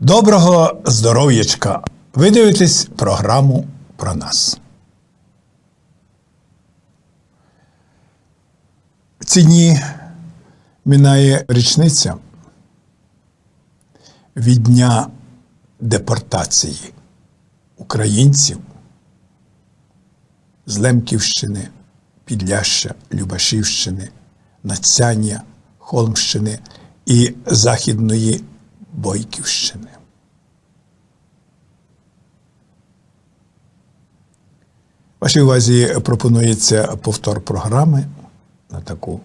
Доброго здоров'ячка! Ви дивитесь програму про нас. В ці дні минає річниця від дня депортації українців з Лемківщини, Підляща, Любашівщини, Нацяння, Холмщини і Західної Бойківщини. Вашій увазі пропонується повтор програми на таку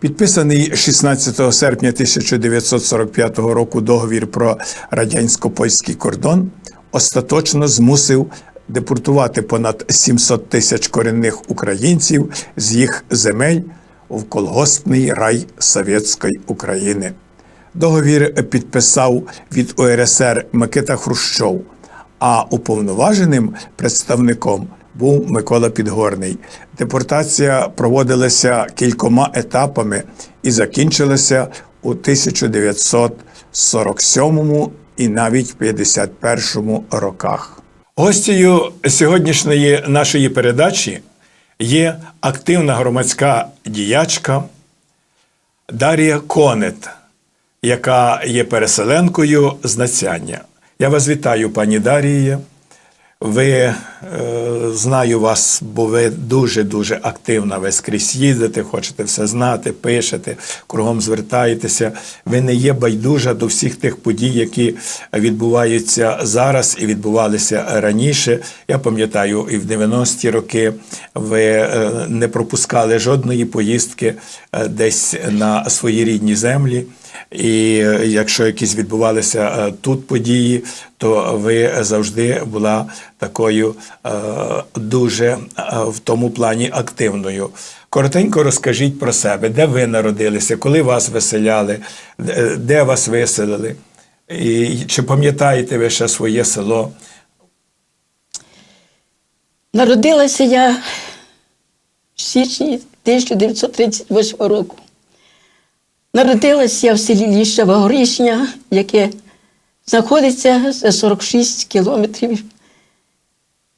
Підписаний 16 серпня 1945 року договір про радянсько-польський кордон остаточно змусив депортувати понад 700 тисяч корінних українців з їх земель в колгоспний рай Совєтської України. Договір підписав від УРСР Микита Хрущов, а уповноваженим представником був Микола Підгорний. Депортація проводилася кількома етапами і закінчилася у 1947 і навіть 51 роках. Гостею сьогоднішньої нашої передачі є активна громадська діячка Дар'я Конет, яка є переселенкою з Нацяння. Я вас вітаю, пані Даріє. Ви е, знаю вас, бо ви дуже-дуже активна. Ви скрізь їздите, хочете все знати, пишете, кругом звертаєтеся. Ви не є байдужа до всіх тих подій, які відбуваються зараз і відбувалися раніше. Я пам'ятаю, і в 90-ті роки ви е, не пропускали жодної поїздки е, десь на свої рідні землі. І е, якщо якісь відбувалися е, тут події, то ви завжди була такою е, дуже в тому плані активною. Коротенько розкажіть про себе, де ви народилися, коли вас виселяли, де вас виселили, і чи пам'ятаєте ви ще своє село? Народилася я в січні 1938 року. Народилася я в селі Ліщава Горішня, яке знаходиться за 46 кілометрів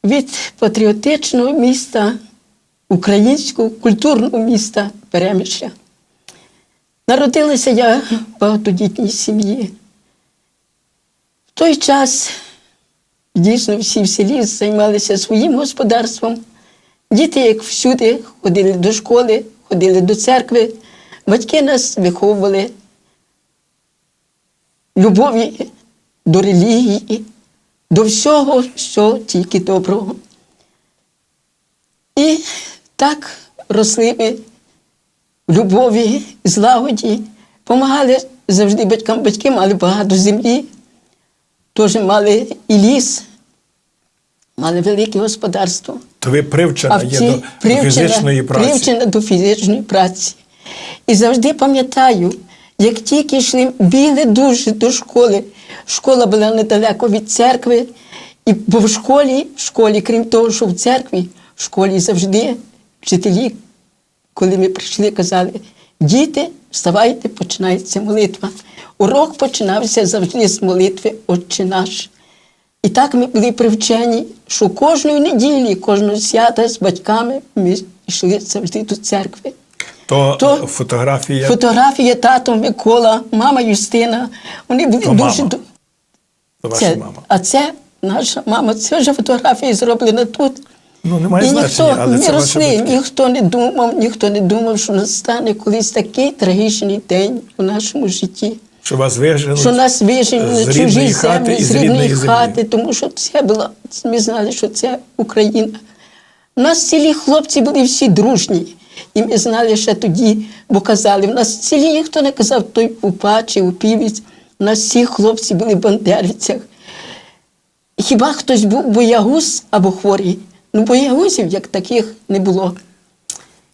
від патріотичного міста, українського культурного міста Перемишля. Народилася я в багатодітній сім'ї. В той час дійсно всі в селі займалися своїм господарством. Діти, як всюди, ходили до школи, ходили до церкви. Батьки нас виховували любові до релігії, до всього, що тільки доброго. І так росли ми в любові, злагоді, помагали завжди батькам. Батьки мали багато землі, теж мали і ліс, мали велике господарство. То ви привчена А є до, до привчена- фізичної праці. Привчена до фізичної праці. І завжди пам'ятаю, як тільки йшли, бігли дуже до школи. Школа була недалеко від церкви. І бо в школі, в школі, крім того, що в церкві, в школі завжди вчителі, коли ми прийшли, казали: діти, вставайте, починається молитва. Урок починався завжди з молитви Отче наш. І так ми були привчені, що кожної неділі, кожного свята з батьками ми йшли завжди до церкви. То, То фотографія. Фотографія тато Микола, мама Юстина. Вони були То дуже мама. ваша це, мама. А це наша мама. Це вже фотографія зроблена тут. Ну, немає і значення, ніхто але не це росли, ніхто не думав, ніхто не думав, що настане колись такий трагічний день у нашому житті. Що вас вижили. Що нас з на чужі землі, з рідної хати, тому що це була, ми знали, що це Україна. У нас селі хлопці були всі дружні. І ми знали ще тоді, бо казали, в нас в селі ніхто не казав той упа чи упівець. У нас всі хлопці були в бандерівцях. Хіба хтось був боягуз або хворий? Ну, боягузів як таких не було.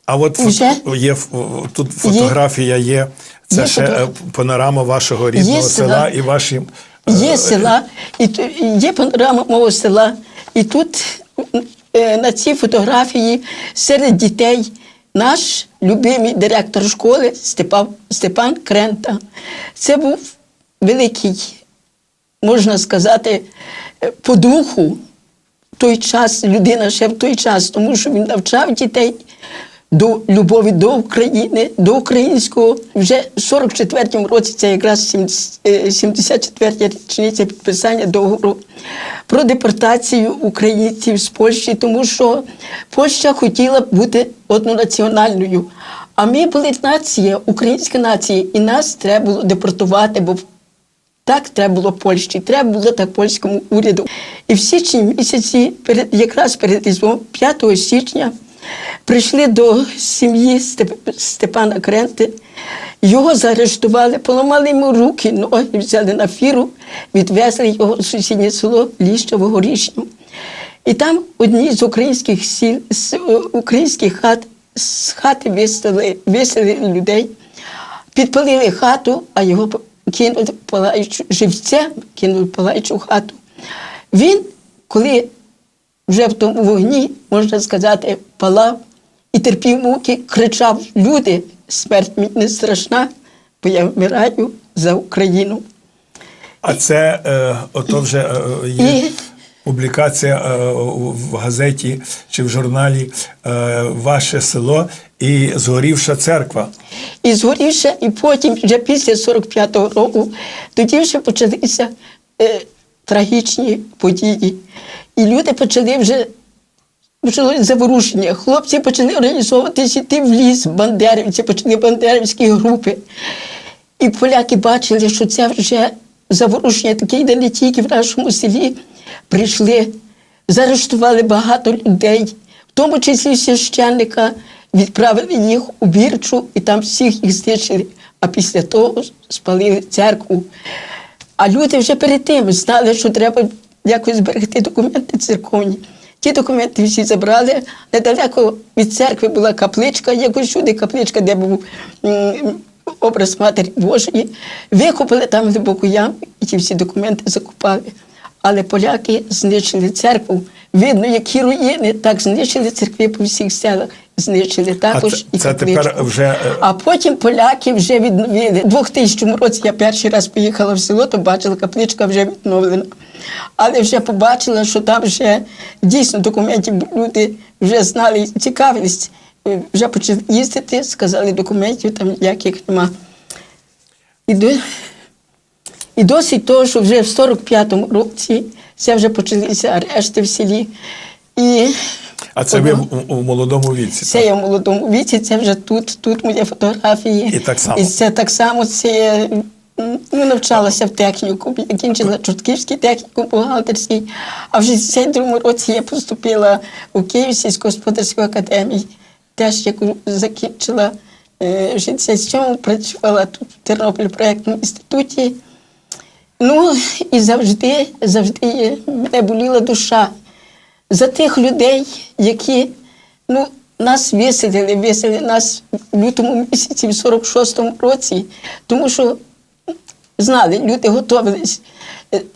А от фото- є тут фотографія є. Це Є ще фото- е, панорама вашого рідного Є села села. і ваші. е, Є села, і є панорама мого села. І тут е, на цій фотографії серед дітей наш любимий директор школи Степан, Степан Крента. Це був великий, можна сказати, е, по духу той час, людина ще в той час, тому що він навчав дітей до любові до України, до українського. Вже в 44-му році, це якраз 74-я річниця підписання договору про депортацію українців з Польщі, тому що Польща хотіла бути однонаціональною. А ми були нація, українська нація, і нас треба було депортувати, бо так треба було Польщі, треба було так польському уряду. І в січні місяці, перед, якраз перед Різдвом, 5 січня, прийшли до сім'ї Степана Кренти. Його заарештували, поламали йому руки, ноги, взяли на фіру, відвезли його в сусіднє село Ліщово Горішню. І там одні з українських сіл, з е, українських хат, з хати виселили, виселили людей, підпалили хату, а його кинули палаючу живцем, кинули палаючу хату. Він, коли вже в тому вогні, можна сказати, палав і терпів муки, кричав: Люди, смерть мені не страшна, бо я вмираю за Україну. А це е, ото вже е, є І- публікація е, в газеті чи в журналі е, Ваше село і згорівша церква. І згорівши, і потім, вже після 45-го року, тоді вже почалися е, трагічні події. І люди почали вже почали заворушення. Хлопці почали організовуватися йти в ліс, бандерівці, почали бандерівські групи. І поляки бачили, що це вже заворушення таке йде не тільки в нашому селі. Прийшли, заарештували багато людей, в тому числі священника, відправили їх у Бірчу і там всіх їх знищили. А після того спалили церкву. А люди вже перед тим знали, що треба якось зберегти документи церковні. Ті документи всі забрали. Недалеко від церкви була капличка, якось сюди капличка, де був образ Матері Божої. Викопали там глибоку яму і ті всі документи закупали. Але поляки знищили церкву. Видно, які руїни, так знищили церкви по всіх селах, знищили також це- і це тепер вже, е, А потім поляки вже відновили. У 2000 році я перший раз поїхала в село, то бачила, капличка вже відновлена. Але вже побачила, що там вже дійсно документів люди вже знали і цікавились. Е, Вже почали їздити, сказали, документів там ніяких нема. І, до... і досить того, що вже в 45-му році це вже почалися арешти в селі. І А це ви у молодому віці. це так? я в молодому віці, це вже тут, тут мої фотографії. І так само. І це так само, це я ну, навчалася в техніку, я кінчила Чортківський технікум бухгалтерський, а в 62-му році я поступила у Київ сільськогосподарську академію. Теж яку закінчила е, в 67-му, працювала тут в Тернопіль проєктному інституті. Ну і завжди, завжди мене боліла душа за тих людей, які ну, нас виселили, виселили нас в лютому місяці, в 46-му році, тому що знали, люди готувалися.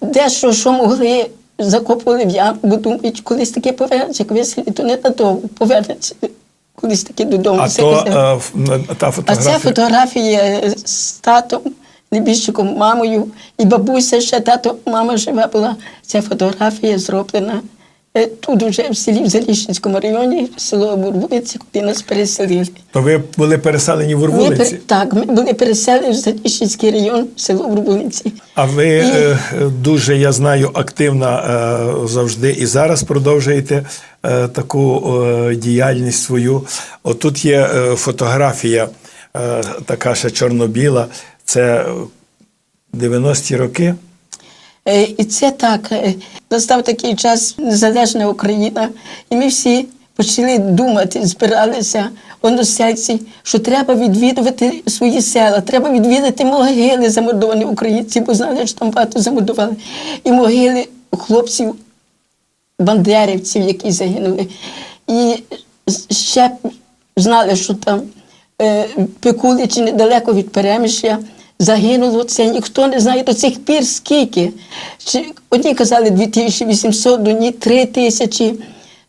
Дещо, що могли, закопували в яму, бо думають, колись таке повернеться, як виселять, то не надовго повернеться колись таки додому. А то е, на- та А фотографія. це фотографія з татом, небіжчиком, мамою, і бабуся ще тато, мама жива була. Ця фотографія зроблена е, тут, уже в селі в Заліщинському районі, село Бурбулиці, куди нас переселили. То ви були переселені в Ми, Урвулиці? пер- так, ми були переселені в Заліщинський район, село Бурбулиці. А ви е, дуже, я знаю, активно е, завжди і зараз продовжуєте е, таку е, діяльність свою. Отут є е, фотографія, така ще чорно-біла. Це 90-ті роки. Е, І це так. е, Настав такий час незалежна Україна, і ми всі почали думати, збиралися односельці, що треба відвідувати свої села, треба відвідати могили замордованих українців, бо знали, що там багато замордували. І могили хлопців, бандерівців, які загинули. І ще знали, що там е, Пекуличі недалеко від Перемишля. Загинуло це, ніхто не знає до цих пір скільки. Чи- Одні казали 2800, одні 3 тисячі,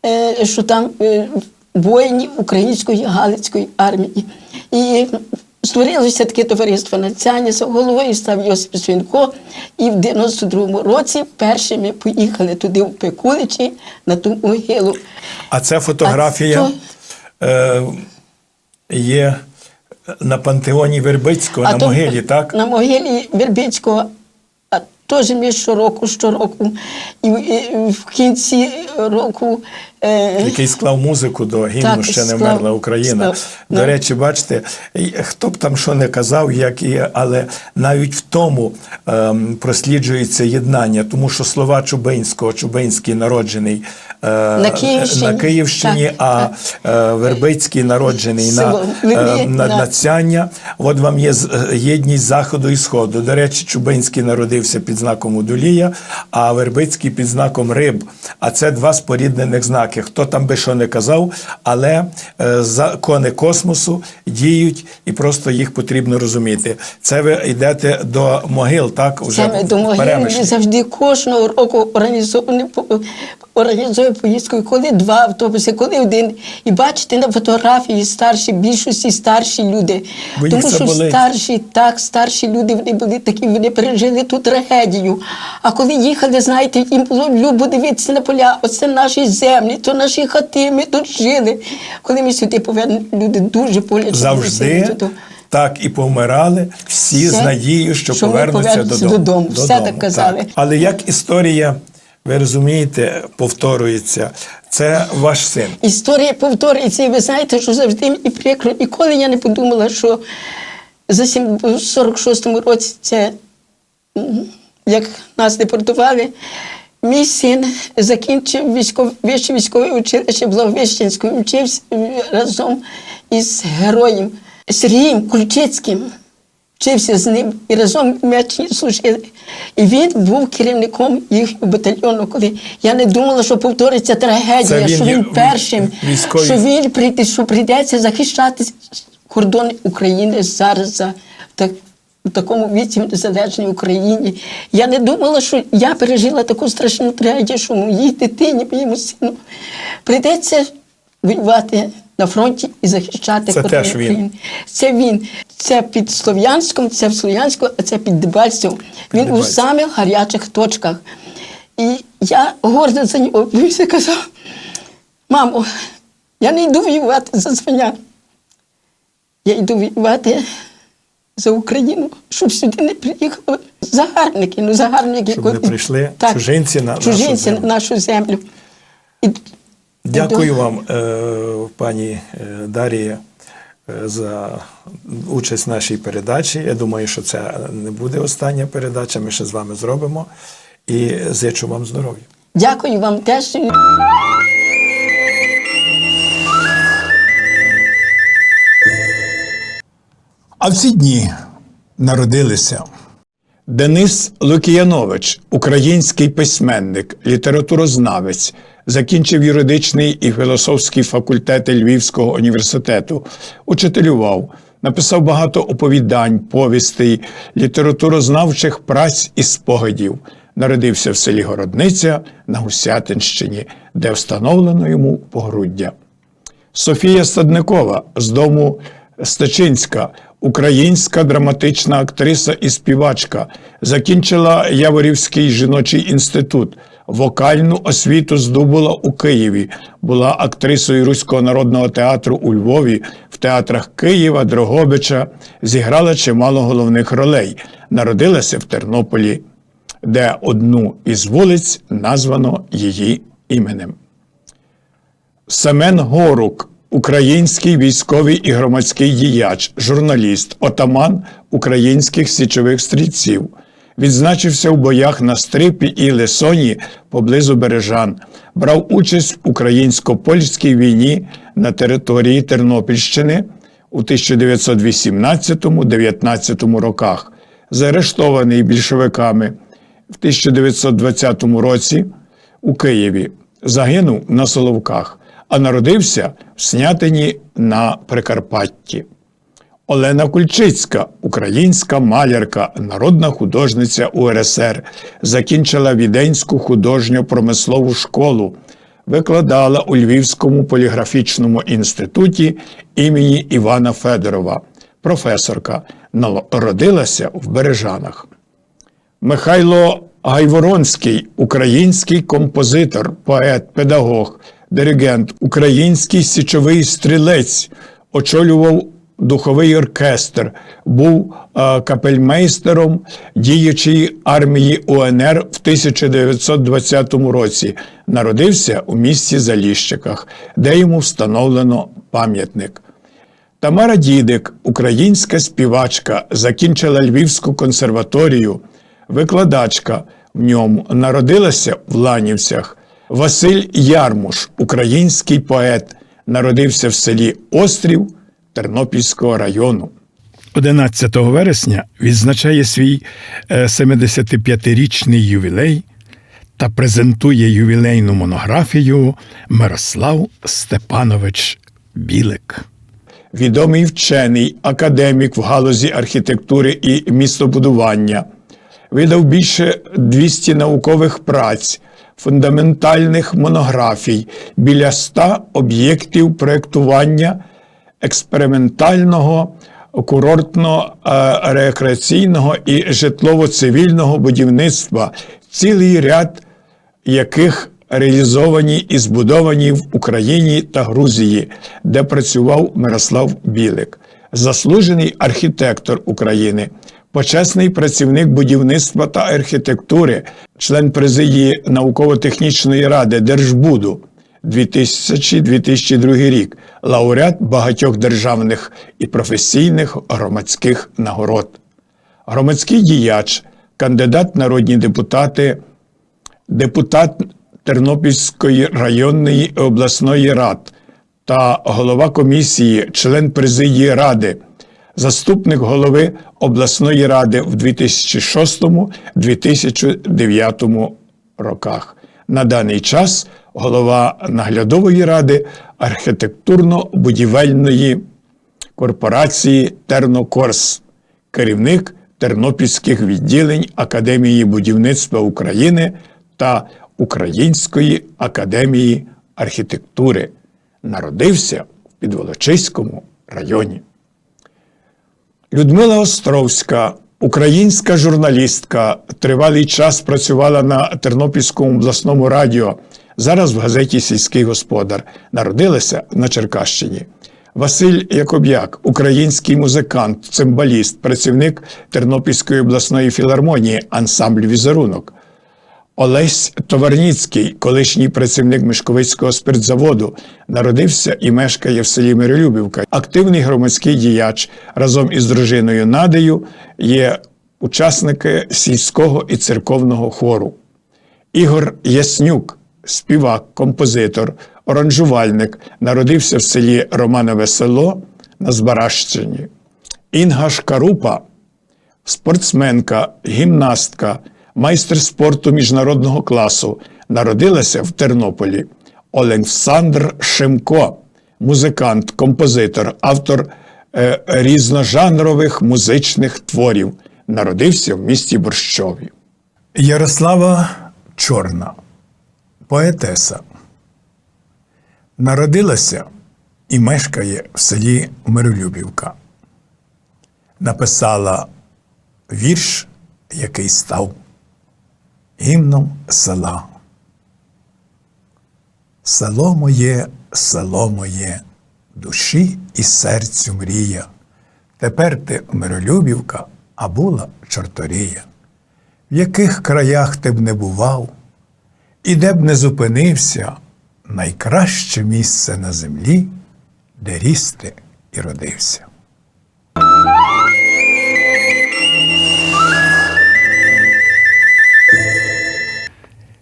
е, що там е, воїнів української Галицької армії. І створилося таке товариство «Нацяня», за головою став Йосип Свинко. І в 92-му році першими поїхали туди в Пекуличі на ту могилу. А це фотографія А е, є на пантеоні Вербицького, на то могилі, так? На могилі Вербицького. А теж ми щороку, щороку. І, в- і в кінці року. Е, Який склав музику до гімну Так, ще не вмерла Україна. склав, До да. речі, бачите, хто б там що не казав, як і, але навіть в тому ем, просліджується єднання, тому що слова Чубинського, Чубинський народжений е, На Київщині. на Київщині, Так, а е, Вербицький народжений на, Либі, е, на, да. на Цяння. От вам є е, єдність заходу і сходу. До речі, Чубинський народився під знаком Удолія, а Вербицький під знаком Риб. А це два споріднених знаки. Хто там би що не казав, але е, закони космосу діють і просто їх потрібно розуміти. Це ви йдете до могил, так? Уже Саме до ми завжди кожного року організовуємо поїздку, і коли два автобуси, коли один. І бачите на фотографії старші, більшості старші люди. Бо Тому що болить. старші, так, старші люди вони були такі, вони пережили ту трагедію. А коли їхали, знаєте, їм було любо дивитися на поля, оце наші землі, то наші хати, ми тут жили. Коли ми сюди повернемо, люди дуже боляче. Завжди так і помирали всі з надією, що, що ми повернуться додому. додому. Все так казали. Але як історія, ви розумієте, повторюється, це ваш син. Історія повторюється, і ви знаєте, що завжди мені прикро. Ніколи я не подумала, що за 46-му році це як нас депортували. Мій син закінчив військов, вище військове училище Благовіщенського, вчився разом із героєм Сергієм Кульчицьким. Вчився з ним і разом в Німеччині служили. І він був керівником їхнього батальйону. Коли я не думала, що повториться трагедія, він що він першим, військовий- що він прийде, що прийдеться захищати кордони України зараз за так. У такому віці в незалежній Україні. Я не думала, що я пережила таку страшну трагедію, що моїй дитині, моєму сину прийдеться воювати на фронті і захищати Це теж він. Це він. Це під Слов'янськом, це в Слов'янську, а це під Дебальцем. Він у самих гарячих точках. І я горда за нього. Все казав: мамо, я не йду воювати за звання. Я йду воювати за Україну, щоб сюди не приїхали загарбники. Ну, загарбники Щоб не прийшли чужинці на нашу чужинці землю. на нашу землю. І, Дякую вам, е, пані е, Дарія, е, за участь в нашій передачі. Я думаю, що це не буде остання передача. Ми ще з вами зробимо. І зичу вам здоров'я. Дякую вам теж. А в ці дні народилися Денис Лукіянович, український письменник, літературознавець, закінчив юридичний і філософський факультети Львівського університету, учителював, написав багато оповідань, повістей, літературознавчих праць і спогадів. Народився в селі Городниця на Гусятинщині, де встановлено йому погруддя. Софія Стадникова з дому Стечинська, українська драматична актриса і співачка, закінчила Яворівський жіночий інститут. Вокальну освіту здобула у Києві, була актрисою Руського народного театру у Львові, в театрах Києва, Дрогобича, зіграла чимало головних ролей. Народилася в Тернополі, де одну із вулиць названо її іменем. Семен Горук, український військовий і громадський діяч, журналіст, отаман українських січових стрільців. Відзначився в боях на Стрипі і Лесоні поблизу Бережан. Брав участь в українсько-польській війні на території Тернопільщини у 1918-19 роках. Заарештований більшовиками в 1920 році у Києві. Загинув на Соловках, а народився в Снятині на Прикарпатті. Олена Кульчицька, українська малярка, народна художниця УРСР, закінчила Віденську художньо-промислову школу, викладала у Львівському поліграфічному інституті імені Івана Федорова, професорка, народилася в Бережанах. Михайло Гайворонський, український композитор, поет, педагог, диригент, український січовий стрілець, очолював духовий оркестр, був е, капельмейстером діючої армії УНР в 1920 році. Народився у місті Заліщиках, де йому встановлено пам'ятник. Тамара Дідик, українська співачка, закінчила Львівську консерваторію, викладачка в ньому народилася в Ланівцях. Василь Ярмуш, український поет, народився в селі Острів Тернопільського району. 11 вересня відзначає свій е, 75-річний ювілей та презентує ювілейну монографію Мирослав Степанович Білик. відомий вчений, академік в галузі архітектури і містобудування. Видав більше 200 наукових праць, фундаментальних монографій, біля 100 об'єктів проєктування експериментального, курортно-рекреаційного і житлово-цивільного будівництва, цілий ряд яких реалізовані і збудовані в Україні та Грузії, де працював Мирослав Білик, заслужений архітектор України, почесний працівник будівництва та архітектури, член президії науково-технічної ради Держбуду. 2000-2002 рік лауреат багатьох державних і професійних громадських нагород, громадський діяч, кандидат народні депутати, депутат Тернопільської районної обласної рад та голова комісії, член президії ради, заступник голови обласної ради в 2006-2009 роках. На даний час голова наглядової ради архітектурно-будівельної корпорації Тернокорс, керівник тернопільських відділень Академії будівництва України та Української академії архітектури. Народився в Підволочиському районі. Людмила Островська, українська журналістка, тривалий час працювала на Тернопільському обласному радіо. Зараз в газеті Сільський господар. Народилася на Черкащині. Василь Якоб'як, український музикант, цимбаліст, працівник Тернопільської обласної філармонії, ансамбль візерунок. Олесь Товарніцький, колишній працівник Мишковицького спиртзаводу, народився і мешкає в селі Миролюбівка. Активний громадський діяч разом із дружиною Надею є учасники сільського і церковного хору. Ігор Яснюк, співак, композитор, оранжувальник, народився в селі Романове село на Збаращині. Інга Шкарупа, спортсменка, гімнастка, майстер спорту міжнародного класу, народилася в Тернополі. Олександр Шимко, музикант, композитор, автор е, різножанрових музичних творів, народився в місті Борщові. Ярослава Чорна, поетеса. Народилася і мешкає в селі Миролюбівка. Написала вірш, який став гімном села. Село моє, село моє, душі і серцю мрія. Тепер ти миролюбівка, а була чорторія. В яких краях ти б не бував, і де б не зупинився, найкраще місце на землі, де ріс і родився.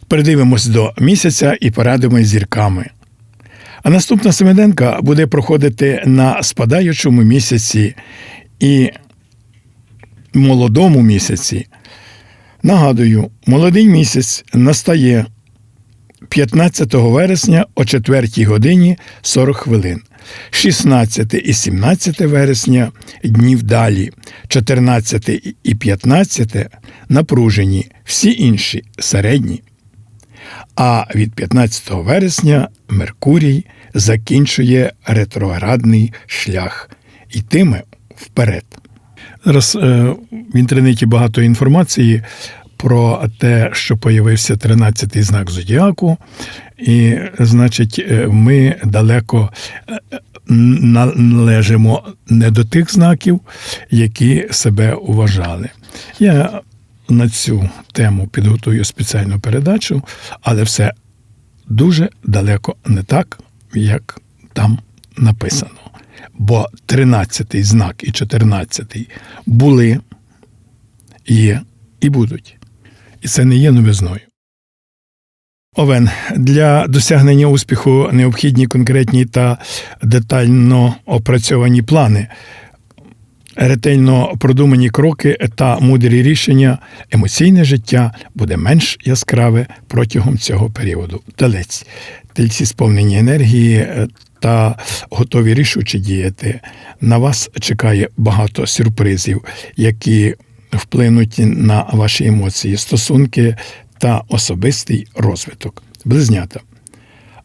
Передивимось до місяця і порадимось зірками. А наступна семиденка буде проходити на спадаючому місяці і молодому місяці. Нагадую, молодий місяць настає 15 вересня о 4 годині 40 хвилин. 16 і 17 вересня днів далі, 14 і 15 напружені, всі інші середні. А від 15 вересня Меркурій закінчує ретроградний шлях йтиме вперед. Зараз е, в інтернеті багато інформації про те, що появився 13-й знак зодіаку, і, значить, е, ми далеко е, належимо не до тих знаків, які себе вважали. Я на цю тему підготую спеціальну передачу, але все дуже далеко не так, як там написано. Бо 13-й знак і 14-й були, є і будуть. І це не є новизною. Овен для досягнення успіху необхідні конкретні та детально опрацьовані плани, ретельно продумані кроки та мудрі рішення, емоційне життя буде менш яскраве протягом цього періоду. Телець, тельці сповнені енергії е, та готові рішуче діяти. На вас чекає багато сюрпризів, які вплинуть на ваші емоції, стосунки та особистий розвиток. Близнята.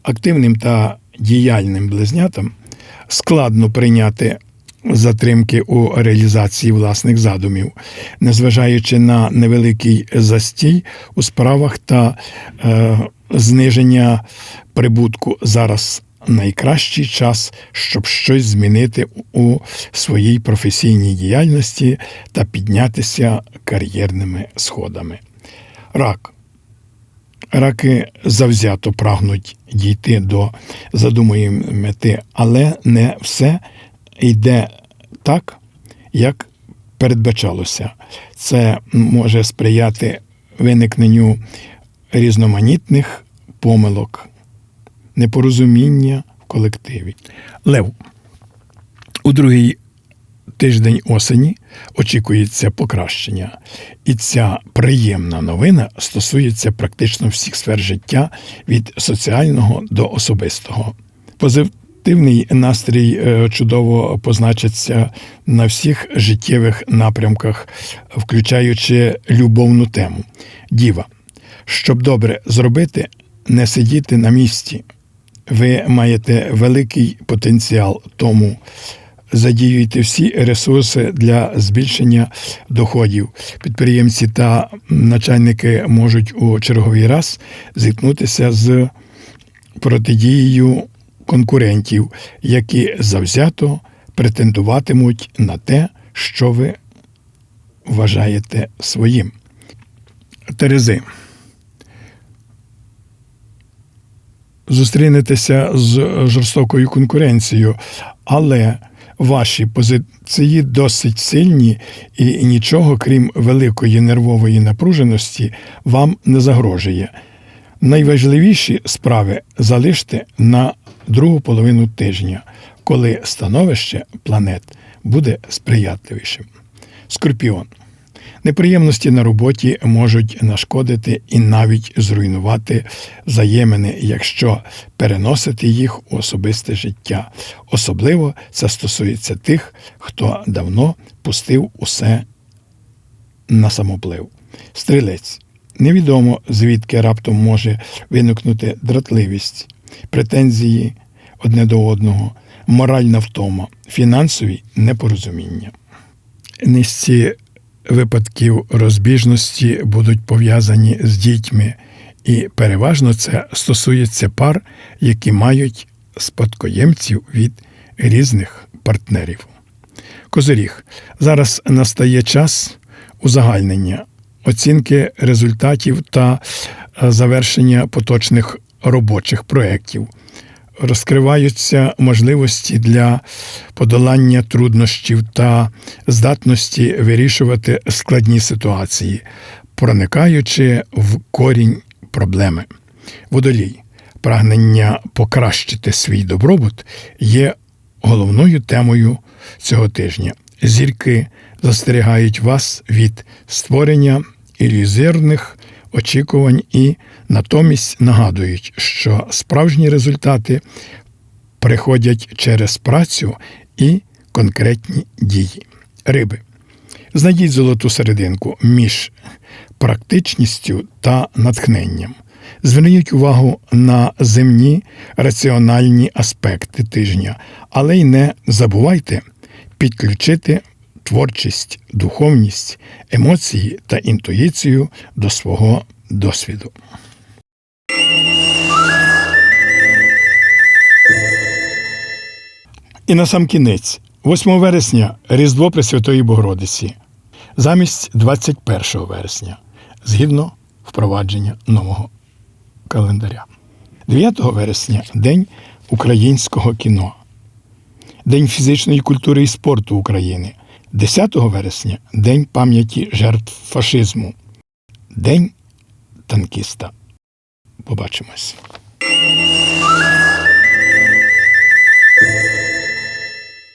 Активним та діяльним близнятам складно прийняти затримки у реалізації власних задумів, незважаючи на невеликий застій у справах та е, зниження прибутку зараз. Найкращий час, щоб щось змінити у своїй професійній діяльності та піднятися кар'єрними сходами. Рак. Раки завзято прагнуть дійти до задуманої мети, але не все йде так, як передбачалося. Це може сприяти виникненню різноманітних помилок, непорозуміння в колективі. Лев. У другий тиждень осені очікується покращення, і ця приємна новина стосується практично всіх сфер життя від соціального до особистого. Позитивний настрій е, чудово позначиться на всіх життєвих напрямках, включаючи любовну тему. Діва. Щоб добре зробити, не сидіти на місці. Ви маєте великий потенціал, тому задіюйте всі ресурси для збільшення доходів. Підприємці та начальники можуть у черговий раз зіткнутися з протидією конкурентів, які завзято претендуватимуть на те, що ви вважаєте своїм. Терези. Зустрінетеся з жорстокою конкуренцією, але ваші позиції досить сильні, і нічого, крім великої нервової напруженості, вам не загрожує. Найважливіші справи залиште на другу половину тижня, коли становище планет буде сприятливішим. Скорпіон. Неприємності на роботі можуть нашкодити і навіть зруйнувати взаємини, якщо переносити їх у особисте життя. Особливо це стосується тих, хто давно пустив усе на самоплив. Стрілець. Невідомо, звідки раптом може виникнути дратливість, претензії одне до одного, моральна втома, фінансові непорозуміння. Низці випадків розбіжності будуть пов'язані з дітьми, і переважно це стосується пар, які мають спадкоємців від різних партнерів. Козиріг. Зараз настає час узагальнення, оцінки результатів та е, завершення поточних робочих проєктів. Розкриваються можливості для подолання труднощів та здатності вирішувати складні ситуації, проникаючи в корінь проблеми. Водолій. Прагнення покращити свій добробут є головною темою цього тижня. Зірки застерігають вас від створення ілюзорних очікувань і натомість нагадують, що справжні результати приходять через працю і конкретні дії. Риби. Знайдіть золоту серединку між практичністю та натхненням. Зверніть увагу на земні раціональні аспекти тижня, але й не забувайте підключити творчість, духовність, емоції та інтуїцію до свого досвіду. І на сам кінець, 8 вересня, Різдво Пресвятої Богородиці, замість 21 вересня, згідно впровадження нового календаря. 9 вересня День українського кіно, День фізичної культури і спорту України, 10 вересня День пам'яті жертв фашизму, День танкіста. Побачимось.